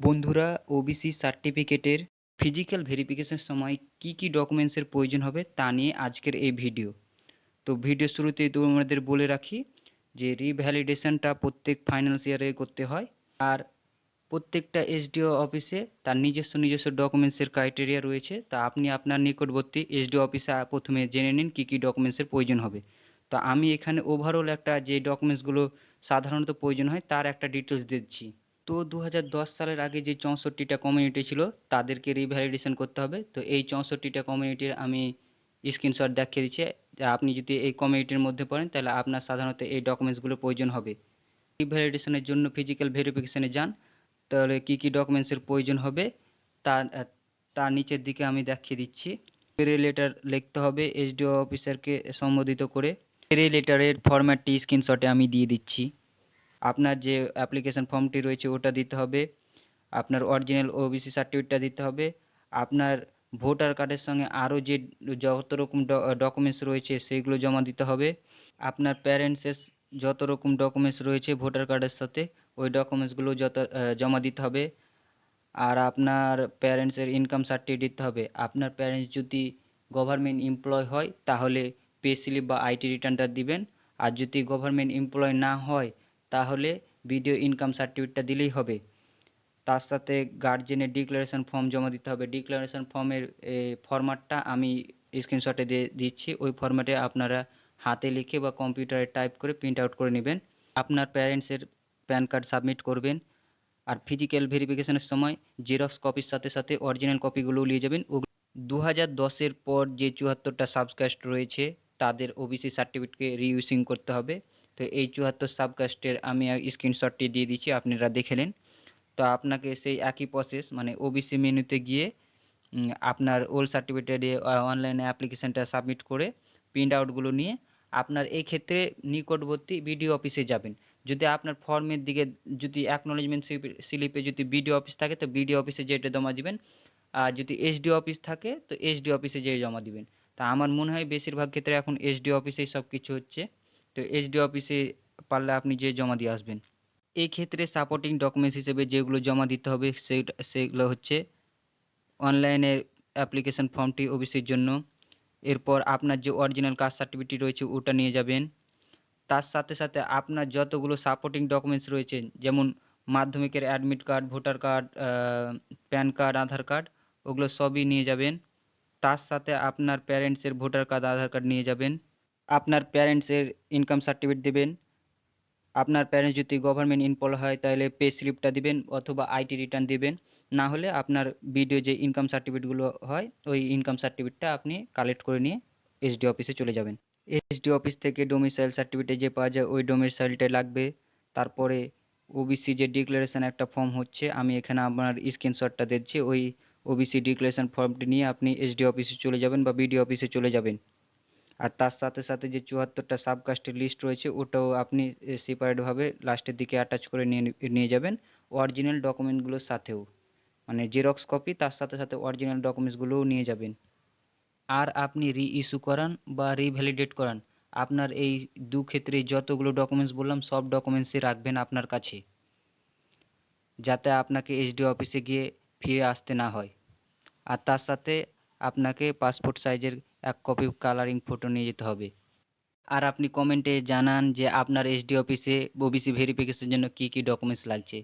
বন্ধুরা ওবিসি সার্টিফিকেটের ফিজিক্যাল ভেরিফিকেশনের সময় কি কি ডকুমেন্টসের প্রয়োজন হবে তা নিয়ে আজকের এই ভিডিও তো ভিডিও শুরুতেই তোমাদের বলে রাখি যে রিভ্যালিডেশনটা প্রত্যেক ফাইন্যান্স ইয়ারে করতে হয় আর প্রত্যেকটা এসডিও অফিসে তার নিজস্ব নিজস্ব ডকুমেন্টসের ক্রাইটেরিয়া রয়েছে। তা আপনি আপনার নিকটবর্তী এসডিও অফিসে প্রথমে জেনে নিন কী কী ডকুমেন্টসের প্রয়োজন হবে। তো আমি এখানে ওভারঅল একটা যে ডকুমেন্টসগুলো সাধারণত প্রয়োজন হয় তার একটা ডিটেলস দিচ্ছি। তো দু হাজার দশ সালের আগে যে চৌষট্টিটা কমিউনিটি ছিল, তাদেরকে রিভ্যালিডেশন করতে হবে। তো এই চৌষট্টিটা কমিউনিটির আমি স্ক্রিনশট দেখিয়ে দিচ্ছি। আপনি যদি এই কমিউনিটির মধ্যে পড়েন, তাহলে আপনার সাধারণত এই ডকুমেন্টসগুলো প্রয়োজন হবে। রিভ্যালিডেশনের জন্য ফিজিক্যাল ভেরিফিকেশানে যান। তাহলে কী কী ডকুমেন্টসের প্রয়োজন হবে তার তার নিচের দিকে আমি দেখিয়ে দিচ্ছি। পেরে লেটার লিখতে হবে এসডিও অফিসারকে সম্বোধিত করে। পেরে লেটারের ফরম্যাটটি স্ক্রিনশটে আমি দিয়ে দিচ্ছি। আপনার যে অ্যাপ্লিকেশন ফর্মটি রয়েছে ওটা দিতে হবে, আপনার অরিজিনাল ওবিসি সার্টিফিকেটটা দিতে হবে, আপনার ভোটার কার্ডের সঙ্গে আরও যে যত রকম ডকুমেন্টস রয়েছে সেইগুলো জমা দিতে হবে, আপনার প্যারেন্টসের যত রকম ডকুমেন্টস রয়েছে ভোটার কার্ডের সাথে, ওই ডকুমেন্টসগুলো যত জমা দিতে হবে, আর আপনার প্যারেন্টসের ইনকাম সার্টিফিকেট দিতে হবে, আপনার প্যারেন্টস যদি গভর্নমেন্ট এমপ্লয় হয় তাহলে পে স্লিপ বা আইটি রিটার্নটা দিবেন, আর যদি গভর্নমেন্ট এমপ্লয় না হয় তাহলে ভিডিও ইনকাম সার্টিফিকেটটা দিলেই হবে। তার সাথে গার্জেনের ডিক্লারেশন ফর্ম জমা দিতে হবে। ডিক্লারেশন ফর্মের ফরম্যাটটা আমি স্ক্রিনশটে দিয়ে দিচ্ছি। ওই ফরম্যাটে আপনারা হাতে লিখে বা কম্পিউটারে টাইপ করে প্রিন্ট আউট করে নেবেন। আপনার প্যারেন্টসের প্যান কার্ড সাবমিট করবেন। আর ফিজিক্যাল ভেরিফিকেশনের সময় জেরক্স কপির সাথে সাথে অরিজিনাল কপিগুলোও নিয়ে যাবেন। ও দু হাজার দশের পর যে চুয়াত্তরটা সাবকাস্ট রয়েছে, তাদের ওবিসি সার্টিফিকেটকে রিইউজিং করতে হবে। তো এই চুয়াত্তর সাবকাস্টের আমি স্ক্রিনশটটি দিয়ে দিচ্ছি, আপনারা দেখে নেন। তো আপনাকে সেই একই প্রসেস মানে ওবিসি মেনুতে গিয়ে আপনার ওল্ড সার্টিফিকেটে অনলাইনে অ্যাপ্লিকেশানটা সাবমিট করে প্রিন্ট আউটগুলো নিয়ে আপনার এই ক্ষেত্রে নিকটবর্তী বিডিও অফিসে যাবেন। যদি আপনার ফর্মের দিকে, যদি অ্যাকনোলেজমেন্ট স্লিপে যদি বিডিও অফিস থাকে, তো বিডিও অফিসে যেটা জমা দিবেন। আর যদি এসডি অফিস থাকে, তো এসডি অফিসে যেয়ে জমা দিবেন। তা আমার মনে হয় বেশিরভাগ ক্ষেত্রে এখন এসডি অফিসেই সব কিছু হচ্ছে। তো এসডি অফিসে পারলে আপনি যে জমা দিয়ে আসবেন। এই ক্ষেত্রে সাপোর্টিং ডকুমেন্টস হিসেবে যেগুলো জমা দিতে হবে সেটা, সেগুলো হচ্ছে অনলাইনে অ্যাপ্লিকেশন ফর্মটি ওবিসির জন্য। এরপর আপনার যে অরিজিনাল কাস্ট সার্টিফিকেট রয়েছে ওটা নিয়ে যাবেন। তার সাথে সাথে আপনার যতগুলো সাপোর্টিং ডকুমেন্টস রয়েছে, যেমন মাধ্যমিকের admit card voter card PAN card Aadhaar card ওগুলো সবই নিয়ে যাবেন। তার সাথে আপনার প্যারেন্টসের ভোটার কার্ড আধার কার্ড নিয়ে যাবেন। আপনার প্যারেন্টসের ইনকাম সার্টিফিকেট দেবেন। আপনার প্যারেন্টস যদি গভর্নমেন্ট এমপ্লয় হয়, তাহলে পে স্লিপটা দিবেন অথবা আইটি রিটার্ন দিবেন। না হলে আপনার ভিডিও যে ইনকাম সার্টিফিকেটগুলো হয়, ওই ইনকাম সার্টিফিকেটটা আপনি কালেক্ট করে নিয়ে এসডি অফিসে চলে যাবেন। এসডি অফিস থেকে ডোমিসাইল সার্টিফিকেট যে পাওয়া যায়, ওই ডোমিসাইলটা লাগবে। তারপরে ওবিসি যে ডিক্লারেশন একটা ফর্ম হচ্ছে, আমি এখানে আপনার স্ক্রিনশটটা দিচ্ছি। ওই ওবিসি ডিক্লারেশন ফর্মটি নিয়ে আপনি এসডি অফিসে চলে যাবেন বা বিডিও অফিসে চলে যাবেন। আর তার সাথে সাথে যে চুয়াত্তরটা সাবকাস্টের লিস্ট রয়েছে, ওটাও আপনি সেপারেটভাবে লাস্টের দিকে অ্যাটাচ করে নিয়ে নিয়ে যাবেন অরিজিনাল ডকুমেন্টগুলোর সাথেও। মানে জেরক্স কপি তার সাথে সাথে অরিজিনাল ডকুমেন্টসগুলোও নিয়ে যাবেন। আর আপনি রি ইস্যু করান বা রিভ্যালিডেট করান, আপনার এই দু ক্ষেত্রে যতগুলো ডকুমেন্টস বললাম, সব ডকুমেন্টসই রাখবেন আপনার কাছে। যাতে আপনাকে এসডি অফিসে গিয়ে ফিরে আসতে না হয়। আর তার সাথে আপনাকে পাসপোর্ট সাইজের এক কপি কালারিং ফটো নিয়ে যেতে হবে। আর আপনি কমেন্টে জানান যে আপনার এসডি অফিসে ওবিসি ভেরিফিকেশনের জন্য কী কী ডকুমেন্টস লাগছে।